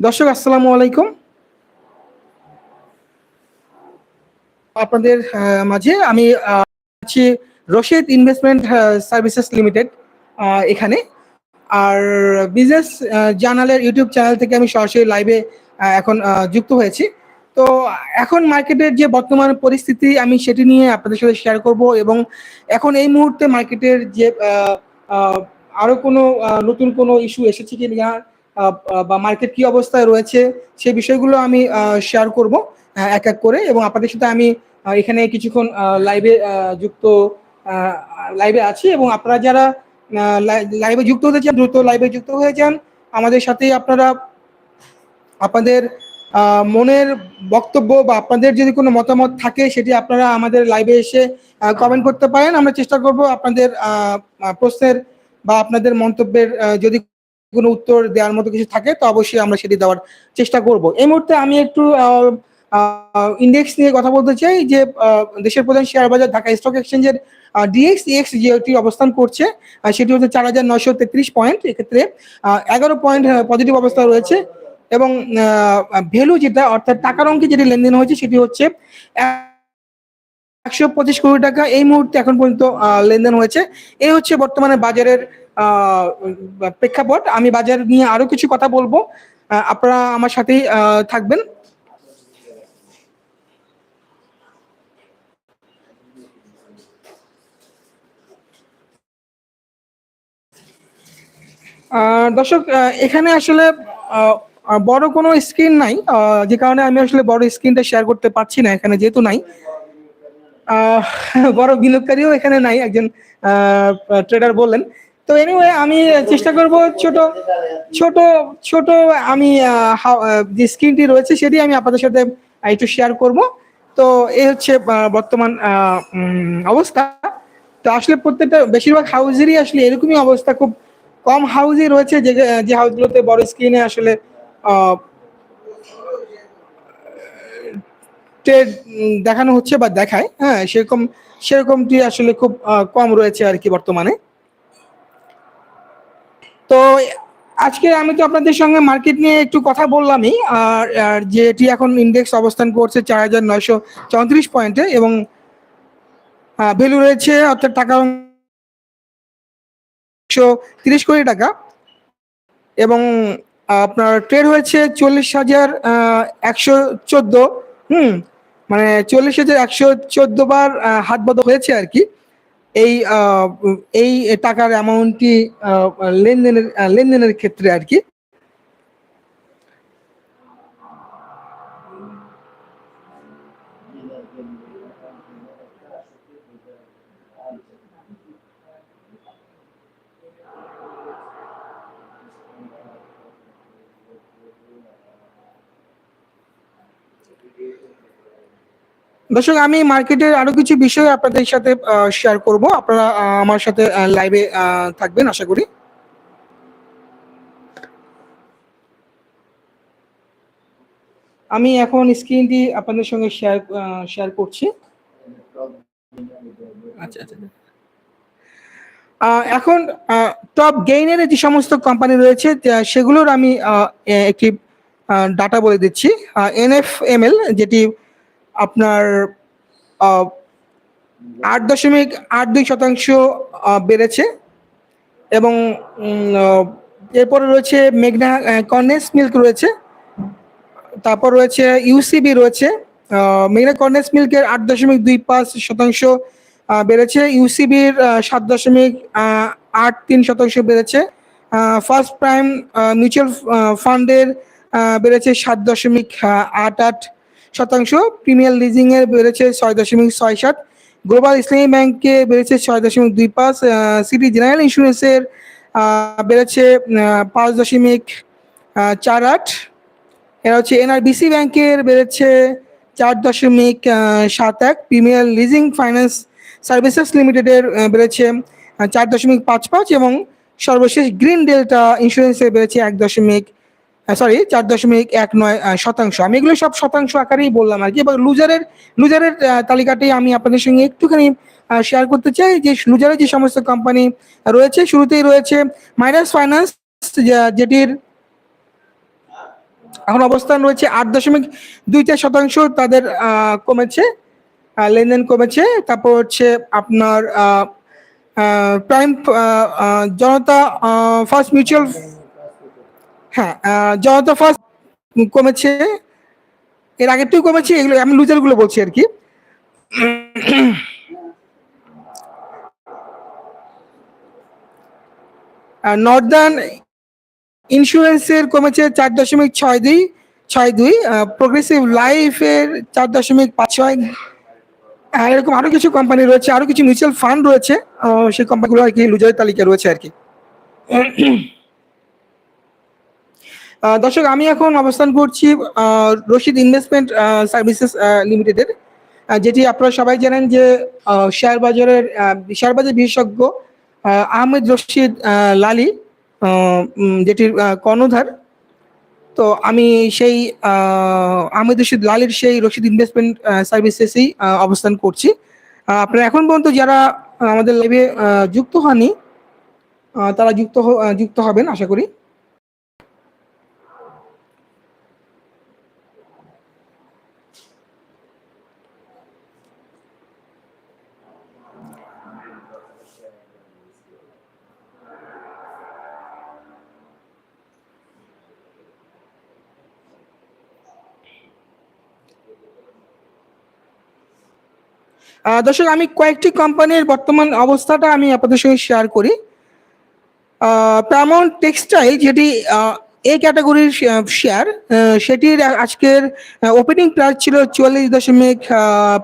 দর্শক আসসালামু আলাইকুম। আপনাদের মাঝে আমি আছি রশিদ ইনভেস্টমেন্ট সার্ভিসেস লিমিটেড এখানে। আর বিজনেস জার্নালের ইউটিউব চ্যানেল থেকে আমি সরাসরি লাইভে এখন যুক্ত হয়েছি। তো এখন মার্কেটের যে বর্তমান পরিস্থিতি আমি সেটি নিয়ে আপনাদের সাথে শেয়ার করব এবং এখন এই মুহূর্তে মার্কেটের যে আহ, আহ, আরও কোনো নতুন কোনো ইস্যু এসেছে কি না বা মার্কেট কি অবস্থায় রয়েছে সেই বিষয়গুলো আমি শেয়ার করব এক এক করে এবং আপনাদের সাথে আমি এখানে কিছুক্ষণ লাইভে যুক্ত লাইভে আছি এবং আপনারা যারা লাইভে যুক্ত হতে চান, দ্রুত লাইভে যুক্ত হয়ে যান, আমাদের সাথে আপনারা, আপনাদের মনের বক্তব্য বা আপনাদের যদি কোনো মতামত থাকে, সেটি আপনারা আমাদের লাইভে এসে কমেন্ট করতে পারেন। আমরা চেষ্টা করব আপনাদের প্রশ্নের বা আপনাদের মন্তব্যের যদি কোনো উত্তর দেওয়ার মতো কিছু থাকে, তো অবশ্যই আমরা সেটি দেওয়ার চেষ্টা করব। এই মুহূর্তে আমি একটু ইন্ডেক্স নিয়ে কথা বলতে চাই যে দেশের প্রধান শেয়ার বাজার ঢাকা স্টক এক্সচেঞ্জের ডিএক্স ইএক্স যেটি অবস্থান করছে সেটি হচ্ছে চার হাজার নয়শো তেত্রিশ পয়েন্ট এক্ষেত্রে এগারো পয়েন্ট পজিটিভ অবস্থা রয়েছে এবং ভ্যালু যেটা, অর্থাৎ টাকার অঙ্কে যেটি লেনদেন হয়েছে, সেটি হচ্ছে একশো পঁচিশ কোটি টাকা। এই মুহূর্তে এখন পর্যন্ত লেনদেন হয়েছে। এই হচ্ছে বর্তমানে বাজারের প্রেক্ষাপট, আমি বাজার নিয়ে আরও কিছু কথা বলব। আপনারা আমার সাথেই থাকবেন। দর্শক এখানে আসলে বড় কোনো স্ক্রিন নাই। যে কারণে আমি আসলে বড় স্ক্রিনটা শেয়ার করতে পারছি না এখানে, যেহেতু নাই। বড় বিনিয়োগকারীও এখানে নাই, একজন ট্রেডার বললেন। তো এনিওয়ে আমি চেষ্টা করব ছোট ছোট ছোট আমি যে স্ক্রিনটি রয়েছে সেটি আমি আপনাদের সাথে একটু শেয়ার করব। তো এই হচ্ছে বর্তমান অবস্থা। তো আসলে প্রত্যেকটা, বেশিরভাগ হাউজেরই আসলে এরকমই অবস্থা। খুব কম হাউসই রয়েছে যে যে হাউসগুলোতে বড় স্ক্রিনে আসলে দেখানো হচ্ছে বা দেখায়। হ্যাঁ সেরকম, সেরকমটি আসলে খুব কম রয়েছে আর কি বর্তমানে। তো আজকে আমি তো আপনাদের সঙ্গে মার্কেট নিয়ে একটু কথা বললামই, আর আর যেটি এখন ইন্ডেক্স অবস্থান করছে চার হাজার নয়শো চৌত্রিশ পয়েন্টে এবং ভ্যালু রয়েছে অর্থাৎ টাকা একশো তিরিশ কোটি টাকা এবং আপনার ট্রেড হয়েছে চল্লিশ হাজার একশো চোদ্দ, হুম মানে চল্লিশ হাজার একশো চোদ্দ বার হাত বদল হয়েছে আর কি। এই এই টাকার অ্যামাউন্টটি লেনদেনের লেনদেনের ক্ষেত্রে আর কি। দর্শক, আমি মার্কেটের আরও কিছু বিষয় আপনাদের সাথে শেয়ার করব। আপনারা আমার সাথে লাইভে থাকবেন, আশা করি। আমি এখন স্ক্রিনটি আপনাদের সঙ্গে শেয়ার শেয়ার করছি। আচ্ছা আচ্ছা। এখন টপ গেইনের যে সমস্ত কোম্পানি রয়েছে সেগুলোর আমি একটি ডাটা বলে দিচ্ছি। এনএফএমএল যেটি আপনার আট দশমিক আট দুই শতাংশ বেড়েছে এবং এরপরে রয়েছে মেঘনা কর্নেস মিল্ক রয়েছে, তারপর রয়েছে ইউসিবি রয়েছে মেঘনা কর্নেস মিল্কের আট দশমিক দুই পাঁচ শতাংশ বেড়েছে ইউসিবির সাত দশমিক আট তিন শতাংশ বেড়েছে ফার্স্ট প্রাইম মিউচুয়াল ফান্ডের বেড়েছে সাত দশমিক আট আট শতাংশ। প্রিমিয়ার লিজিং এর বেড়েছে ছয় দশমিক ছয় সাত। গ্লোবাল ইসলামী ব্যাংকে বেড়েছে ছয় দশমিক দুই পাঁচ। সিটি জেনারেল ইন্স্যুরেন্সের বেড়েছে পাঁচ দশমিক চার আট। এরা হচ্ছে এনআরবিসি ব্যাংকের বেড়েছে চার দশমিক সাত এক। প্রিমিয়ার লিজিং ফাইন্যান্স সার্ভিসেস লিমিটেডের বেড়েছে চার দশমিক পাঁচ পাঁচ এবং সর্বশেষ গ্রিন ডেল্টা ইন্স্যুরেন্সের বেড়েছে এক দশমিক সরি চার দশমিক এক নয় শতাংশ। আমি এগুলো সব শতাংশ আকারেই বললাম আর কি। এবার লুজারের লুজারের তালিকাটি আমি আপনাদের সঙ্গে একটুখানি শেয়ার করতে চাই যে লুজারের যে সমস্ত কোম্পানি রয়েছে, শুরুতেই রয়েছে মাইনাস ফাইন্যান্স যেটির এখন অবস্থান রয়েছে আট দশমিক দুই চার শতাংশ, তাদের কমেছে লেনদেন কমেছে। তারপর হচ্ছে আপনার প্রাইম জনতা ফার্স্ট মিউচুয়াল হ্যাঁ জনতা ফার্স্ট কমেছে, এর আগেরটাও কমেছে, এগুলো আমি লুজারগুলো বলছি আর কি। নর্দার্ন ইন্স্যুরেন্সের কমেছে চার দশমিক ছয় দুই ছয় দুই প্রোগ্রেসিভ লাইফের চার দশমিক পাঁচ ছয়। এরকম আরও কিছু কোম্পানি রয়েছে, আরও কিছু মিউচুয়াল ফান্ড রয়েছে সেই কোম্পানিগুলো আর কি লুজারের তালিকা রয়েছে আর কি। দর্শক, আমি এখন অবস্থান করছি রশিদ ইনভেস্টমেন্ট সার্ভিসেস লিমিটেডের যেটি আপনারা সবাই জানেন যে শেয়ার বাজারের শেয়ার বাজার বিশেষজ্ঞ আহমেদ রশিদ লালি যেটির কর্ণধার। তো আমি সেই আহমেদ রশিদ লালির সেই রশিদ ইনভেস্টমেন্ট সার্ভিসেসেই অবস্থান করছি। আপনারা এখন পর্যন্ত যারা আমাদের লাইভে যুক্ত হননি তারা যুক্ত যুক্ত হবেন, আশা করি। দর্শক, আমি কয়েকটি কোম্পানির বর্তমান অবস্থাটা আমি আপনাদের সঙ্গে শেয়ার করি। প্যারামাউন্ট টেক্সটাইল যেটি এই ক্যাটাগরির শেয়ার সেটির আজকের ওপেনিং প্রাইস ছিল চুয়াল্লিশ দশমিক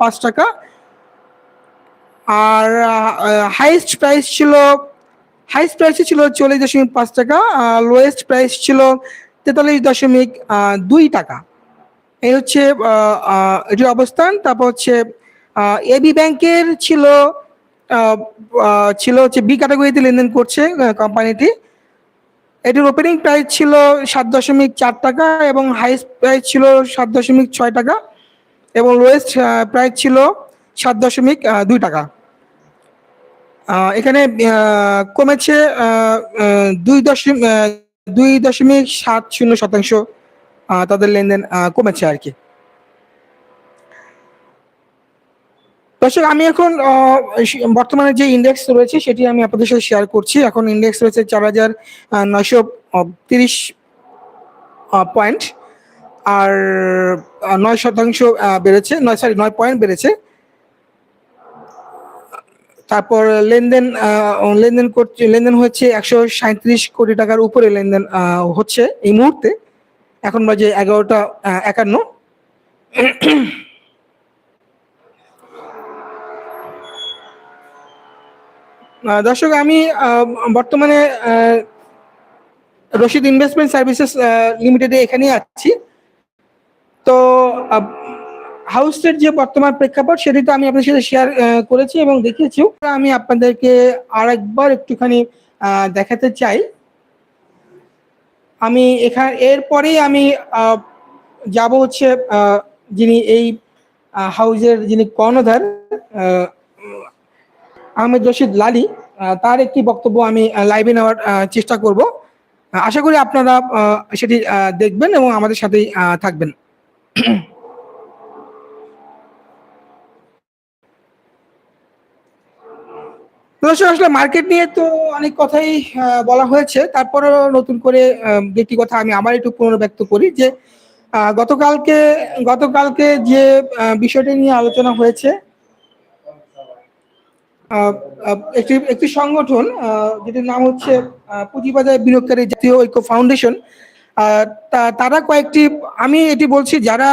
পাঁচ টাকা। আর হাইয়েস্ট প্রাইস ছিল হাইয়েস্ট প্রাইস ছিল চল্লিশ দশমিক পাঁচ টাকা লোয়েস্ট প্রাইস ছিল তেতাল্লিশ দশমিক দুই টাকা। এই হচ্ছে এটির অবস্থান। তারপর হচ্ছে এবি ব্যাংকের ছিল ছিল হচ্ছে বি ক্যাটাগরিতে লেনদেন করছে কোম্পানিটি এটির ওপেনিং প্রাইস ছিল সাত দশমিক চার টাকা এবং হাইস্ট প্রাইস ছিল সাত দশমিক ছয় টাকা এবং লোয়েস্ট প্রাইস ছিল সাত দশমিক দুই টাকা। এখানে কমেছে দুই দশমিক দুই দশমিক সাত শূন্য শতাংশ তাদের লেনদেন কমেছে আর কি। দর্শক, আমি এখন বর্তমানে যে ইন্ডেক্স রয়েছে সেটি আমি আপনাদের সাথে শেয়ার করছি। এখন ইন্ডেক্স রয়েছে চার হাজার নয়শো তিরিশ পয়েন্ট আর নয় শতাংশ বেড়েছে, নয় সরি নয় পয়েন্ট বেড়েছে। তারপর লেনদেন লেনদেন করছে, লেনদেন হচ্ছে একশো সাঁত্রিশ কোটি টাকার উপরে লেনদেন হচ্ছে এই মুহূর্তে। এখন বাজে এগারোটা একান্ন। দর্শক, আমি বর্তমানে রশিদ ইনভেস্টমেন্ট সার্ভিসেস লিমিটেডে এখানেই আছি। তো হাউসের যে বর্তমান প্রেক্ষাপট, সেটি তো আমি আপনাদের সাথে শেয়ার করেছি এবং দেখিয়েছিও। আমি আপনাদেরকে আরেকবার একটুখানি দেখাতে চাই। আমি এখানে, এরপরেই আমি যাব হচ্ছে যিনি এই হাউজের যিনি কর্ণধার আহমেদ রশিদ লালি তার একটি বক্তব্য আমি লাইভে নেওয়ার চেষ্টা করব। আশা করি আপনারা সেটি দেখবেন এবং আমাদের সাথেই থাকবেন। দর্শক, আসলে মার্কেট নিয়ে তো অনেক কথাই বলা হয়েছে। তারপরেও নতুন করে একটি কথা আমি আবার একটু পুনর্ব্যক্ত করি যে গতকালকে গতকালকে যে বিষয়টি নিয়ে আলোচনা হয়েছে একটি একটি সংগঠন যেটির নাম হচ্ছে পুঁজিবাজার বিনিয়োগকারী জাতীয় ঐক্য ফাউন্ডেশন। তারা কয়েকটি, আমি এটি বলছি যারা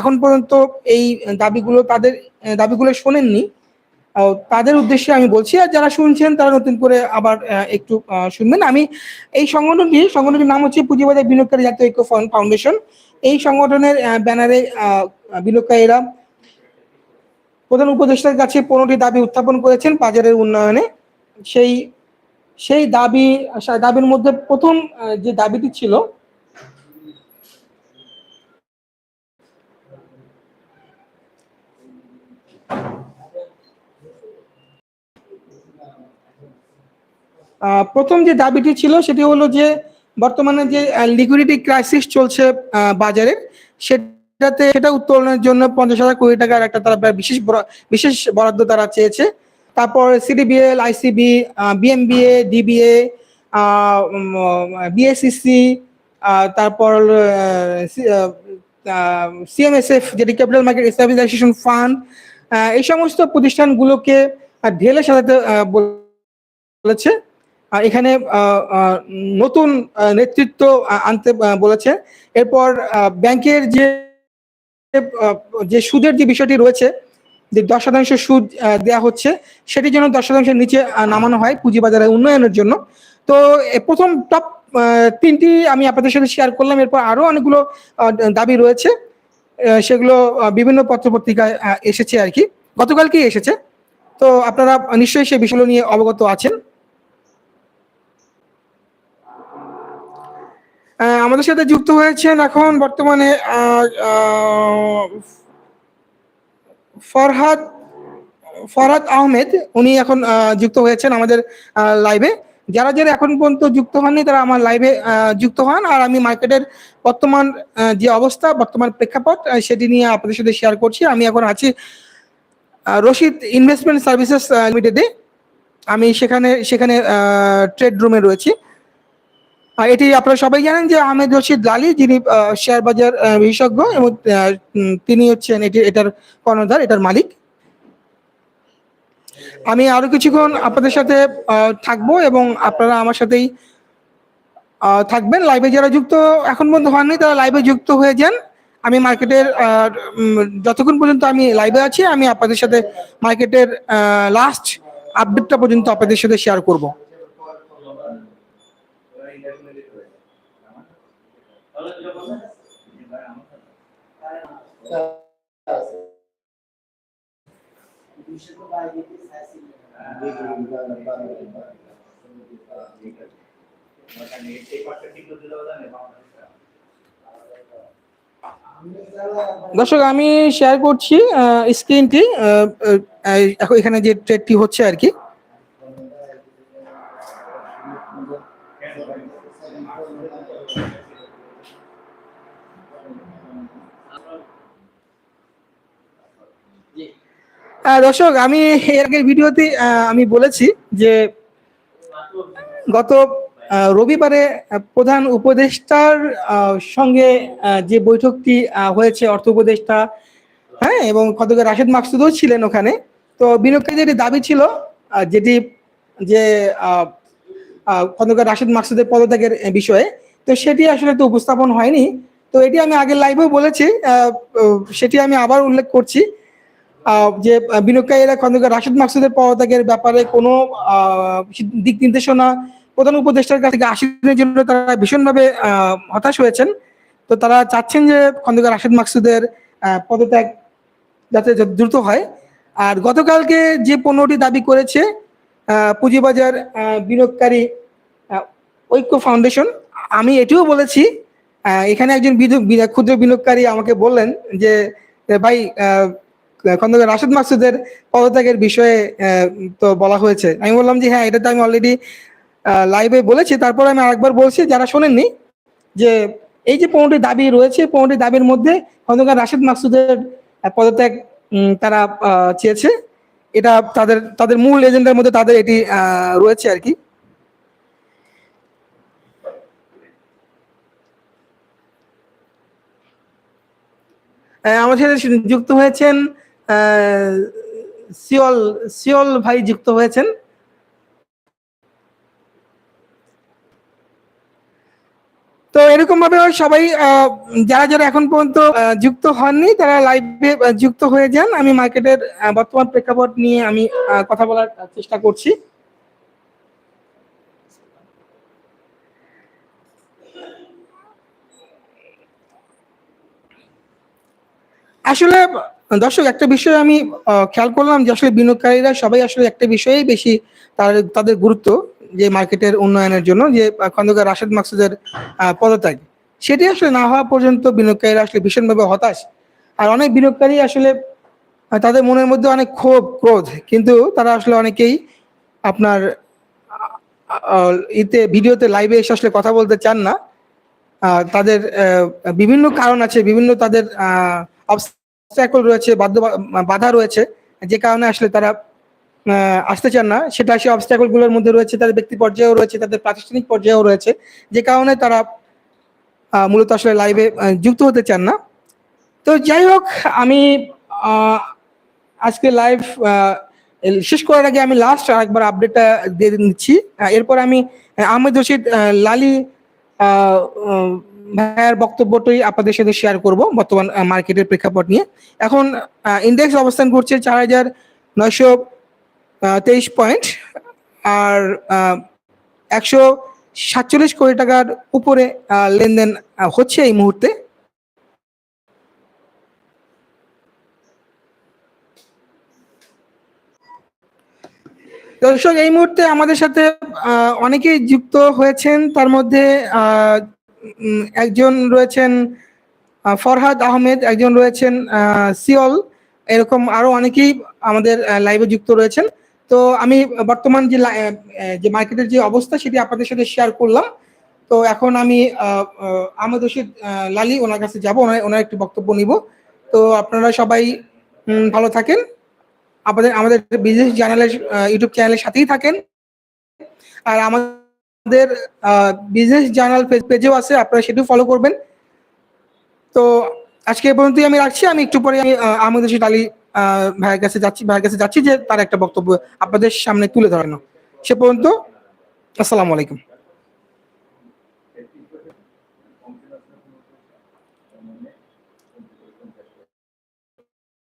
এখন পর্যন্ত এই দাবিগুলো তাদের দাবিগুলো শোনেননি তাদের উদ্দেশ্যে আমি বলছি, আর যারা শুনছেন তারা নতুন করে আবার একটু শুনবেন। আমি এই সংগঠনটি, সংগঠনটির নাম হচ্ছে পুঁজিবাজার বিনিয়োগকারী জাতীয় ঐক্য ফাউন্ডেশন। এই সংগঠনের ব্যানারে বিনিয়োগকারীরা প্রধান উপদেষ্টার কাছে পনেরোটি দাবি উত্থাপন করেছেন বাজারের উন্নয়নে। সেই সেই দাবি দাবির মধ্যে প্রথম যে দাবিটি ছিল প্রথম যে দাবিটি ছিল সেটি হলো যে বর্তমানে যে লিকুইডিটি ক্রাইসিস চলছে আহ, বাজারে সেটাতে সেটা উত্তোলনের জন্য পঞ্চাশ হাজার কোটি টাকার একটা তারা বিশেষ বিশেষ বরাদ্দ তারা চেয়েছে। তারপর CDBL ICB BMBA DBA BSCC তারপর সিএমএসএফ যেটি ক্যাপিটাল মার্কেট স্টেবিলাইজেশন ফান্ড এই সমস্ত প্রতিষ্ঠানগুলোকে ঢেলে সাজাতে বলেছে। এখানে নতুন নেতৃত্ব আনতে বলেছে। এরপর ব্যাংকের যে যে সুদের যে বিষয়টি রয়েছে, যে দশ শতাংশ সুদ দেওয়া হচ্ছে সেটি যেন দশ শতাংশের নিচে নামানো হয় পুঁজিবাজারের উন্নয়নের জন্য। তো প্রথম টপ তিনটি আমি আপনাদের সাথে শেয়ার করলাম, এরপর আরও অনেকগুলো দাবি রয়েছে। সেগুলো বিভিন্ন পত্রপত্রিকায় এসেছে আর কি। গতকালকেই এসেছে। তো, আপনারা নিশ্চয়ই সেই বিষয়গুলো নিয়ে অবগত আছেন। আমাদের সাথে যুক্ত হয়েছেন এখন বর্তমানে ফরহাদ ফরহাদ আহমেদ, উনি এখন যুক্ত হয়েছেন আমাদের লাইভে যারা যারা এখন পর্যন্ত যুক্ত হননি, তারা আমার লাইভে যুক্ত হন। আর আমি মার্কেটের বর্তমান যে অবস্থা, বর্তমান প্রেক্ষাপট সেটি নিয়ে আপনাদের সাথে শেয়ার করছি। আমি এখন আছি রশিদ ইনভেস্টমেন্ট সার্ভিসেস লিমিটেডে আমি সেখানে সেখানে ট্রেড রুমে রয়েছি। এটি আপনারা সবাই জানেন যে আহমেদ রশিদ লালি যিনি শেয়ার বাজার বিশেষজ্ঞ এবং তিনি হচ্ছেন এটি, এটার কর্ণধার, এটার মালিক। আমি আরও কিছুক্ষণ আপনাদের সাথে থাকব এবং আপনারা আমার সাথেই থাকবেন। লাইভে যারা যুক্ত এখন পর্যন্ত হননি, তারা লাইভে যুক্ত হয়ে যান। আমি মার্কেটের যতক্ষণ পর্যন্ত আমি লাইভে আছি, আমি আপনাদের সাথে মার্কেটের লাস্ট আপডেটটা পর্যন্ত আপনাদের সাথে শেয়ার করব। দর্শক আমি শেয়ার করছি স্ক্রিনটি এখন এখানে যে ট্রেডটি হচ্ছে আর কি দর্শক, আমি এর আগের ভিডিওতে আমি বলেছি যে গত রবিবারে প্রধান উপদেষ্টার সঙ্গে যে বৈঠকটি হয়েছে অর্থ উপদেষ্টা হ্যাঁ এবং খন্দকার রাশেদ মাকসুদও ছিলেন ওখানে। তো বিনিয়োগকারীদের দাবি ছিল যেটি, যে খন্দকার রাশেদ মাকসুদের পদত্যাগের বিষয়ে তো সেটি আসলে তো উপস্থাপন হয়নি। তো এটি আমি আগের লাইভেও বলেছি সেটি আমি আবার উল্লেখ করছি যে বিনিয়োগকারীরা খন্দকার রাশেদ মাকসুদের পদত্যাগের ব্যাপারে কোনো দিক নির্দেশনা প্রধান উপদেষ্টার কাছ থেকে আসনের জন্য তারা ভীষণভাবে হতাশ হয়েছেন। তো তারা চাচ্ছেন যে খন্দকার রাশেদ মাকসুদের পদত্যাগ যাতে দ্রুত হয়। আর গতকালকে যে পণ্যটি দাবি করেছে পুঁজিবাজার বিনিয়োগকারী ঐক্য ফাউন্ডেশন আমি এটিও বলেছি এখানে একজন ক্ষুদ্র বিনিয়োগকারী আমাকে বললেন যে ভাই খন্দকার রাশেদ মাসুদের পদত্যাগের বিষয়ে তো বলা হয়েছে। আমি বললাম যে হ্যাঁ এটা তো আমি অলরেডি লাইভে বলেছি। তারপর আমি আরেকবার বলছি, যারা শোনেননি, যে এই যে পনেরোটি দাবি রয়েছে, পনেরোটি দাবির মধ্যে খন্দকার রাশেদ মাসুদের পদত্যাগ তারা চেয়েছে। এটা তাদের তাদের মূল এজেন্ডার মধ্যে তাদের এটি রয়েছে আর কি। আমাদের সাথে যুক্ত হয়েছেন সিওল সিওল ভাই যুক্ত হয়েছেন। তো এরকম ভাবে সবাই যারা যারা এখন পর্যন্ত যুক্ত হননি, তারা লাইভে যুক্ত হয়ে যান। আমি মার্কেটের বর্তমান প্রেক্ষাপট নিয়ে আমি কথা বলার চেষ্টা করছি। আসলে, দর্শক, একটা বিষয় আমি খেয়াল করলাম যে আসলে বিনিয়োগকারীরা সবাই আসলে একটা বিষয়েই বেশি তার, তাদের গুরুত্ব যে মার্কেটের উন্নয়নের জন্য, যে খন্দকার রাশেদ মাকসুদের পদত্যাগ। সেটি আসলে না হওয়া পর্যন্ত বিনিয়োগকারীরা আসলে ভীষণভাবে হতাশ। আর অনেক বিনিয়োগকারী আসলে তাদের মনের মধ্যে অনেক ক্ষোভ, ক্রোধ। কিন্তু তারা আসলে অনেকেই আপনার ইতে, ভিডিওতে, লাইভে এসে আসলে কথা বলতে চান না। তাদের বিভিন্ন কারণ আছে, বিভিন্ন তাদের অবস্ট্যাকল রয়েছে বাধ্য বাধা রয়েছে যে কারণে আসলে তারা আসতে চান না। সেটা সেই অবস্ট্যাকলগুলোর মধ্যে রয়েছে তাদের ব্যক্তি পর্যায়েও রয়েছে তাদের প্রাতিষ্ঠানিক পর্যায়েও রয়েছে যে কারণে তারা মূলত আসলে লাইভে যুক্ত হতে চান না। তো যাই হোক আমি আজকে লাইভ শেষ করার আগে আমি লাস্ট একবার আপডেটটা দিয়ে দিচ্ছি। এরপর আমি আহ, আহমেদ রশিদ লালি ভাইয়ের বক্তব্যটাই আপনাদের সাথে শেয়ার করব বর্তমান মার্কেটের প্রেক্ষাপট নিয়ে। এখন ইন্ডেক্স অবস্থান করছে চার হাজার নয়শো তেইশ পয়েন্ট আর একশো সাতচল্লিশ কোটি টাকার উপরে লেনদেন হচ্ছে এই মুহূর্তে। দর্শক, এই মুহূর্তে আমাদের সাথে অনেকেই যুক্ত হয়েছেন। তার মধ্যে একজন রয়েছেন ফরহাদ আহমেদ একজন রয়েছেন সিওল। এরকম আরও অনেকেই আমাদের লাইভে যুক্ত রয়েছেন। তো আমি বর্তমান যে যে মার্কেটের যে অবস্থা সেটি আপনাদের সাথে শেয়ার করলাম। তো এখন আমি আহ, আহ, আহমেদ রশিদ লালি ওনার কাছে যাব ওনার ওনার একটি বক্তব্য নিব। তো আপনারা সবাই ভালো থাকেন। আমাদের আমাদের বিজনেস জার্নালের ইউটিউব চ্যানেলের সাথেই থাকেন। আর আমাদের বিজনেস জার্নাল পেজেও আছে, আপনারা সেটাও ফলো করবেন। তো আজকে এ পর্যন্তই আমি রাখছি। আমি একটু পরে আমি আমাদের রশিদ আলী ভাইয়ের কাছে যাচ্ছি, ভাইয়ের কাছে যাচ্ছি যে তার একটা বক্তব্য আপনাদের সামনে তুলে ধরানো। সে পর্যন্ত, আসসালামু আলাইকুম।